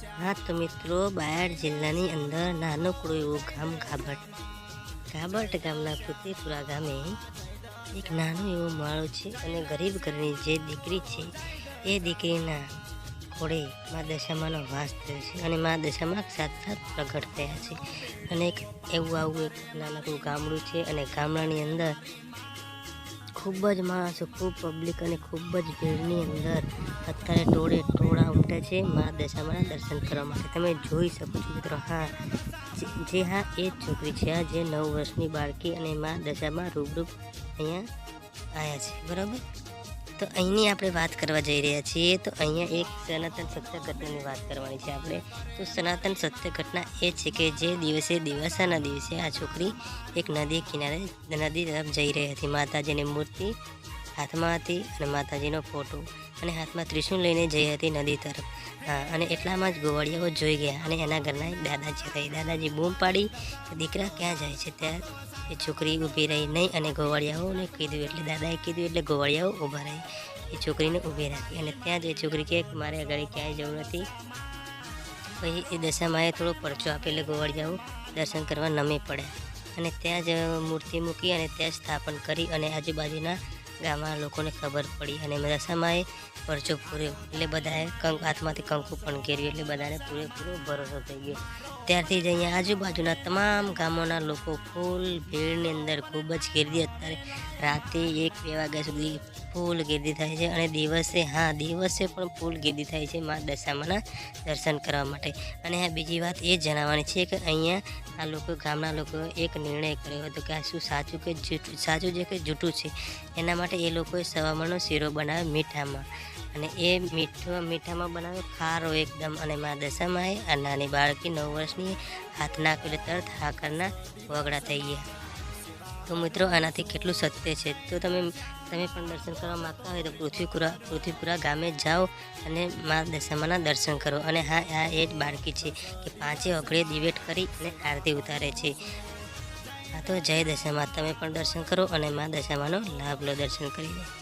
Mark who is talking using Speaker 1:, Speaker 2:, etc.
Speaker 1: હા તો મિત્રો, બાયડ જિલ્લાની અંદર નાનકડું એવું ગામ ખાબટ ખાબટ ગામના ફતેપુરા ગામે એક નાનું એવું માળું છે અને ગરીબ ઘરની જે દીકરી છે, એ દીકરીના ઘોડે મા દશામાનો વાસ થયો છે અને મા દશામાં સાક્ષાત પ્રગટ થયા છે. અને એક એવું આવું એક નાનકડું ગામડું છે અને ગામડાની અંદર ખૂબ જ માણસો ખૂબ પબ્લિક અને ખૂબ જ ભીડની અંદર અત્યારે ટોળે ટોળા ઉમટે છે મા દશામાના દર્શન કરવા માટે. તમે જોઈ શકો છો મિત્રો, હા, જે- હા એ જ છોકરી છે આ જે નવ વર્ષની બાળકી અને મા દશામાં રૂબરૂ અહીંયા આવ્યા છે, બરાબર? તો અહીંની આપણે વાત કરવા જઈ રહ્યા છીએ. તો અહીંયા એક સનાતન સત્ય ઘટનાની વાત કરવાની છે આપણે. તો સનાતન સત્ય ઘટના એ છે કે જે દિવસે દિવસાના દિવસે આ છોકરી એક નદી કિનારે, નદી તરફ જઈ રહી હતી. માતાજીની મૂર્તિ હાથમાં હતી અને માતાજીનો ફોટો અને હાથમાં ત્રિશુલ લઈને જઈ હતી નદી તરફ. અને એટલામાં જ ગોવાળિયાઓ જોઈ ગયા અને એના ઘરના એક દાદાજી રહી. દાદાજી બૂમ પાડી કે દીકરા ક્યાં જાય છે? ત્યાં એ છોકરી ઊભી રહી નહીં અને ગોવાળિયાઓને કીધું એટલે દાદાએ કીધું એટલે ગોવાળિયાઓ ઊભા રહી. એ છોકરીને ઊભી રાખી અને ત્યાં જ એ છોકરી કે મારે આગળ ક્યાંય જવું નથી. પછી એ દશામાએ થોડો પરચો આપેલો ગોવાળિયાઓ દર્શન કરવા નમી પડે અને ત્યાં જ મૂર્તિ મૂકી અને ત્યાં સ્થાપન કરી અને આજુબાજુના ગામના લોકોને ખબર પડી અને દશામાએ પરચો પૂર્યો એટલે બધાએ કંક હાથમાંથી કંકુ પણ ઘેર્યું એટલે બધાને પૂરેપૂરો ભરોસો થઈ ગયો. ત્યારથી જ અહીંયા આજુબાજુના તમામ ગામોના લોકો ફૂલ ભીડની અંદર ખૂબ જ ગીરદી અત્યારે રાતે એક બે વાગ્યા સુધી ફૂલ ગીર્દી થાય છે અને દિવસે, હા, દિવસે પણ ફૂલ ગીર્દી થાય છે મા દશામાના દર્શન કરવા માટે. અને આ બીજી વાત એ જણાવવાની છે કે અહીંયા આ લોકો, ગામના લોકોએ એક નિર્ણય કર્યો હતો કે આ શું સાચું કે જૂઠું, સાચું છે કે જૂઠું છે? એના માટે એ લોકોએ સવામણનો શીરો બનાવ્યો મીઠામાં. અને એ મીઠો, મીઠામાં બનાવ્યો ખારો એકદમ. અને મા દશામાએ આ નાની બાળકી નવ વર્ષની હાથ નાખેલો તરત હાકરના વગડા થઈ ગયા. તો મિત્રો, આનાથી કેટલું સત્ય છે? તો તમે તમે પણ દર્શન કરવા માગતા હોય તો પૃથ્વીપુરા પૃથ્વીપુરા ગામે જાઓ અને મા દશામાના દર્શન કરો. અને હા, આ એ જ બાળકી છે કે પાંચે અઘડે દિવેટ કરી અને આરતી ઉતારે છે. હા તો જય દશામાં તમે પણ દર્શન કરો અને મા દશામાનો લાભ લો, દર્શન કરીને